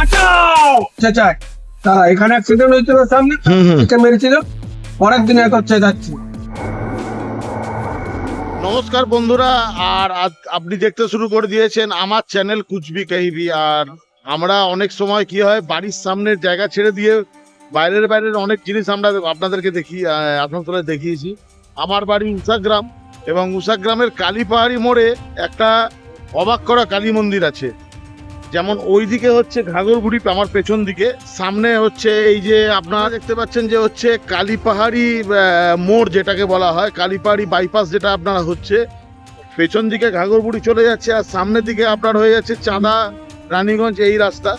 বাঁচাও! চেঁচায় তারা এখানে অ্যাক্সিডেন্ট হয়েছিল সামনে কে মেরেছিল? পরের দিন এক হচ্ছে যাচ্ছি। নমস্কার বন্ধুরা আর আজ- আপনি দেখতে শুরু করে দিয়েছেন আমার চ্যানেল কুচবি কাহিবি আর আমরা অনেক সময় কি হয় বাড়ির সামনের জায়গা ছেড়ে দিয়ে বাইরের বাইরের অনেক জিনিস আমরা আপনাদেরকে দেখি আপনাদের দেখিয়েছি। আমার বাড়ি উষাগ্রাম এবং উষাগ্রামের কালী পাহাড়ি মোড়ে একটা অবাক করা কালী মন্দির আছে। যেমন ওই দিকে হচ্ছে ঘাগরবুড়ি আমার পেছন দিকে। সামনে হচ্ছে এই যে আপনারা দেখতে পাচ্ছেন যে হচ্ছে কালীপাহাড়ি মোড় যেটাকে বলা হয়, কালীপাহাড়ি বাইপাস যেটা আপনারা হচ্ছে পেছন দিকে ঘাগরবুড়ি চলে যাচ্ছে আর সামনের দিকে আপনার হয়ে যাচ্ছে চাঁদা, রানীগঞ্জ এই রাস্তা।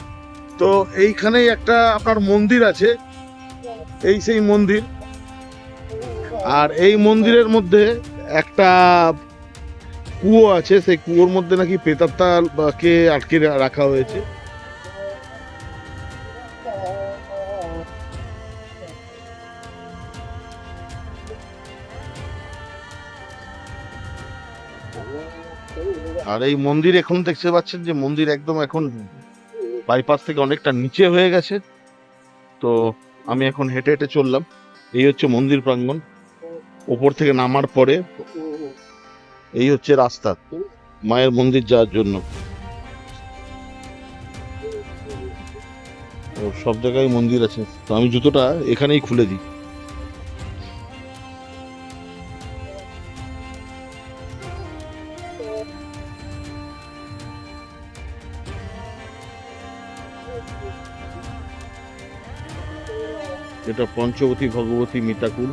তো এইখানেই একটা আপনার মন্দির আছে, এই সেই মন্দির। আর এই মন্দিরের মধ্যে একটা কুয়ো আছে, সেই কুয়োর মধ্যে নাকি পেতাত্তা কে আটকে রাখা হয়েছে? আর এই মন্দির এখন দেখতে পাচ্ছেন যে মন্দির একদম এখন বাইপাস থেকে অনেকটা নিচে হয়ে গেছে। তো আমি এখন হেঁটে হেঁটে চললাম। এই হচ্ছে মন্দির প্রাঙ্গণ। ওপর থেকে নামার পরে এই হচ্ছে রাস্তা। মায়ের মন্দির যাওয়ার জন্য। সব জায়গায় মন্দির আছে। তো আমি জুতোটা এখানেই খুলে দিই। এটা পঞ্চবতী, ভগবতী, মিতাকুল।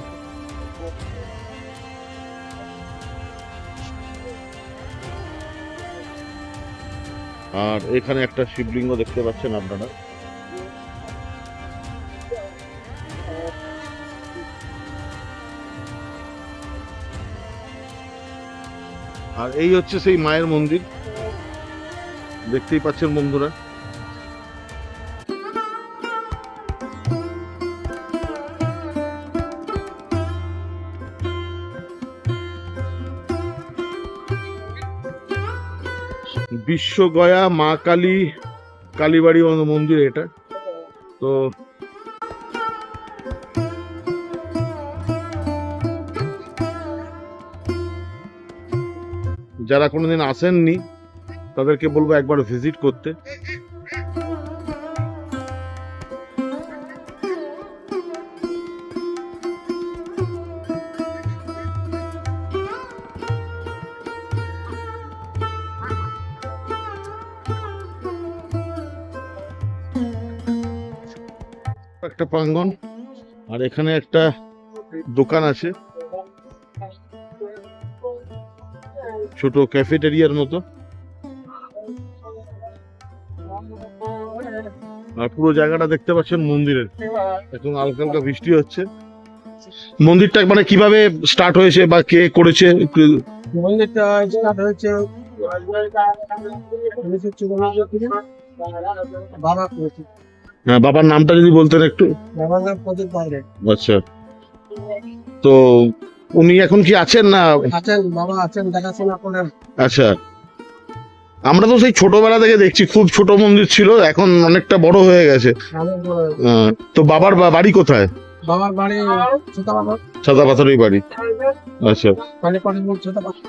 আর এখানে একটা শিবলিঙ্গ দেখতে পাচ্ছেন আপনারা। আর এই হচ্ছে সেই মায়ের মন্দির। দেখতেই পাচ্ছেন বন্ধুরা। বিশ্বগয়া মা কালী, কালীবাড়ি মন্দির এটা। তো যারা কোনোদিন আসেননি, তাদেরকে বলব একবার ভিজিট করতে। একটা প্রাঙ্গন আর এখানে একটা দোকান আছে। ছোট ক্যাফেটেরিয়ার মতো। আর পুরো জায়গাটা দেখতে পাচ্ছেন মন্দিরের। এখন হালকা হালকা বৃষ্টি হচ্ছে। মন্দিরটা মানে কীভাবে স্টার্ট হয়েছে বা কে করেছে? মন্দিরটা স্টার্ট হয়েছে বাবা করেছে। হ্যাঁ, বাবার নামটা যদি বলতেন একটু। বাবার নাম প্রদীপ বাইরে আচ্ছা। তো উনি এখন কি আছেন না? আছেন বাবা আছেন দেখাশোনা করেন। আচ্ছা। আমরা তো সেই ছোটবেলা থেকে দেখছি খুব ছোট মন্দির ছিল এখন অনেকটা বড় হয়ে গেছে। অনেক তো বাবার বাড়ি কোথায়? বাবার বাড়ি সাদা পাথরের বাড়ি। আচ্ছা।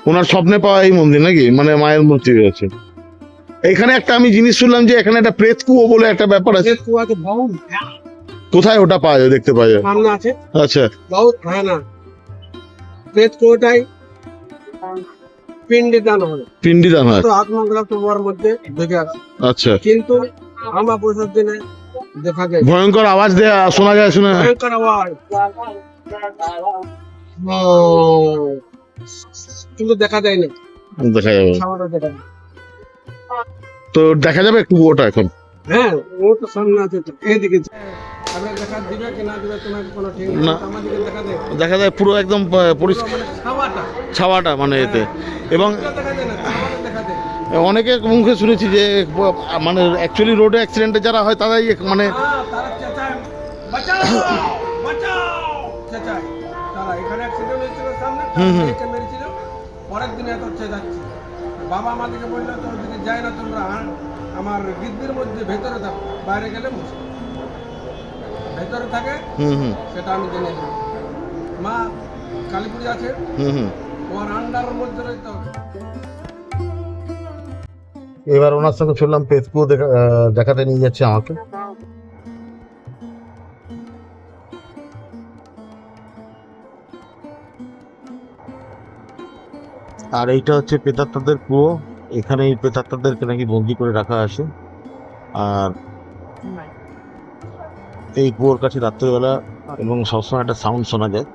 ওনার স্বপ্নে পাওয়া এই মন্দির নাকি? মানে মায়ের মূর্তি আছে এখানে একটা আমি জিনিস শুনলাম যে এখানে একটা প্রেত কুয়ো বলে একটা ব্যাপার আছে। কোথায় ওটা পাওয়া যায় দেখতে পাওয়া যায়? সামনে আছে। আচ্ছা। বহুত হয় কুয়াটাই দান হবে দান হয়। তো আত্মগ্রাম তোমার মধ্যে ঢুকে আসে আচ্ছা। কিন্তু আমার বছর দিনে দেখা যায়। ভয়ঙ্কর আওয়াজ দেয়া শোনা যায় শোনা। ভয়ঙ্কর আওয়াজ। কিন্তু দেখা যায় না। দেখা যাবে। দেখা যায়। তো দেখা যাবে একটু ওটা এখন। হ্যাঁ ও সামনে আছে তো দেখা যায় পুরো একদম পরিষ্কার। মানে ছাওয়াটা। মানে এতে। এবং অনেকের মুখে শুনেছি যে মানে অ্যাকচুয়ালি রোডে অ্যাক্সিডেন্টে যারা হয় তারাই মানে হ্যাঁ, হুম, হুম। পরের দিনে এত চেঁচাচ্ছে। বাবা আমাদেরকে বলল তো ওদিকে যাই না তোমরা আন আমার গিদ্দির মধ্যে ভেতরে থাক বাইরে গেলে মুশকিল ভেতরে থাকে সেটা আমি জেনে মা কালীপুরি আছে? ওর আন্ডারের মধ্যে রইতে হবে। এবার ওনার সঙ্গে শুনলাম পেজপুর দেখাতে নিয়ে যাচ্ছে আমাকে। আর এইটা হচ্ছে প্রেতাত্মাদের কুয়ো। এখানে এই প্রেতাত্মাদেরকে নাকি বন্দি করে রাখা আছে। আর এই কুয়োর কাছে রাত্রিবেলা এবং সবসময় একটা সাউন্ড শোনা যায়।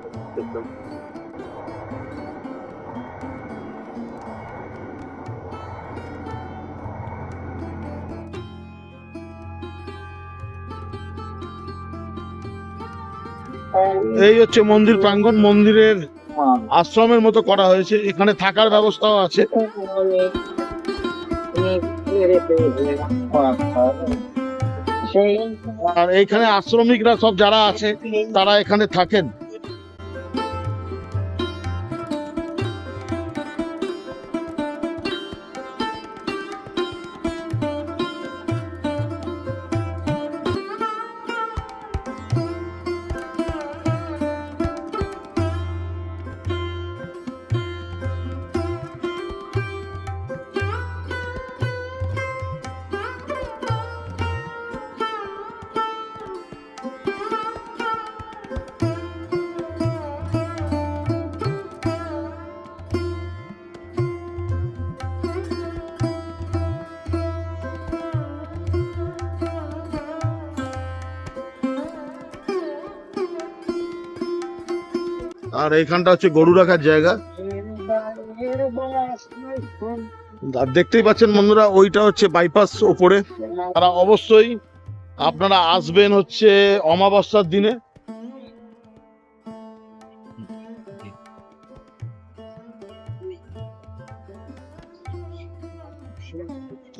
এই হচ্ছে মন্দির প্রাঙ্গণ মন্দিরের আশ্রমের মতো করা হয়েছে, এখানে থাকার ব্যবস্থাও আছে। আর এইখানে আশ্রমিকরা সব যারা আছে, তারা এখানে থাকেন। আর এইখানটা হচ্ছে গরু রাখার জায়গা। আর দেখতেই পাচ্ছেন বন্ধুরা, ওইটা হচ্ছে বাইপাস ওপরে। তারা অবশ্যই আপনারা আসবেন হচ্ছে অমাবস্যার দিনে।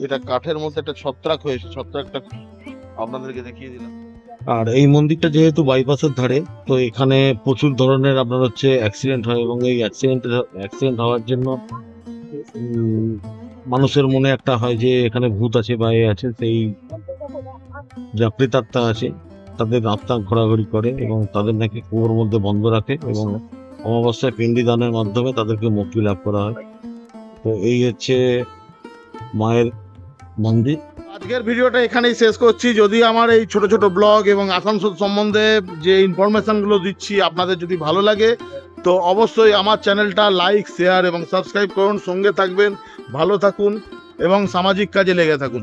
এটা কাঠের মধ্যে একটা ছত্রাক হয়েছে, ছত্রাকটা আপনাদেরকে দেখিয়ে দিলাম। আর এই মন্দিরটা যেহেতু বাইপাসের ধারে, তো এখানে প্রচুর ধরনের আপনার হচ্ছে অ্যাক্সিডেন্ট হয় এবং এই অ্যাক্সিডেন্ট অ্যাক্সিডেন্ট হওয়ার জন্য মানুষের মনে একটা হয় যে এখানে ভূত আছে বা এ আছে, সেই যা প্রেতাত্মা আছে, তাদের আত্মা ঘোরাঘুরি করে এবং তাদের নাকি কুয়োর মধ্যে বন্ধ রাখে এবং অমাবস্যায় পিণ্ডি দানের মাধ্যমে তাদেরকে মুক্তি লাভ করা হয়। তো এই হচ্ছে মায়ের মন্দির। আজকের ভিডিওটা এখানেই শেষ করছি। যদি আমার এই ছোট ছোট ব্লগ এবং আসানসোল সম্বন্ধে যে ইনফরমেশানগুলো দিচ্ছি আপনাদের যদি ভালো লাগে, তো অবশ্যই আমার চ্যানেলটা লাইক শেয়ার এবং সাবস্ক্রাইব করুন, সঙ্গে থাকবেন, ভালো থাকুন এবং সামাজিক কাজে লেগে থাকুন।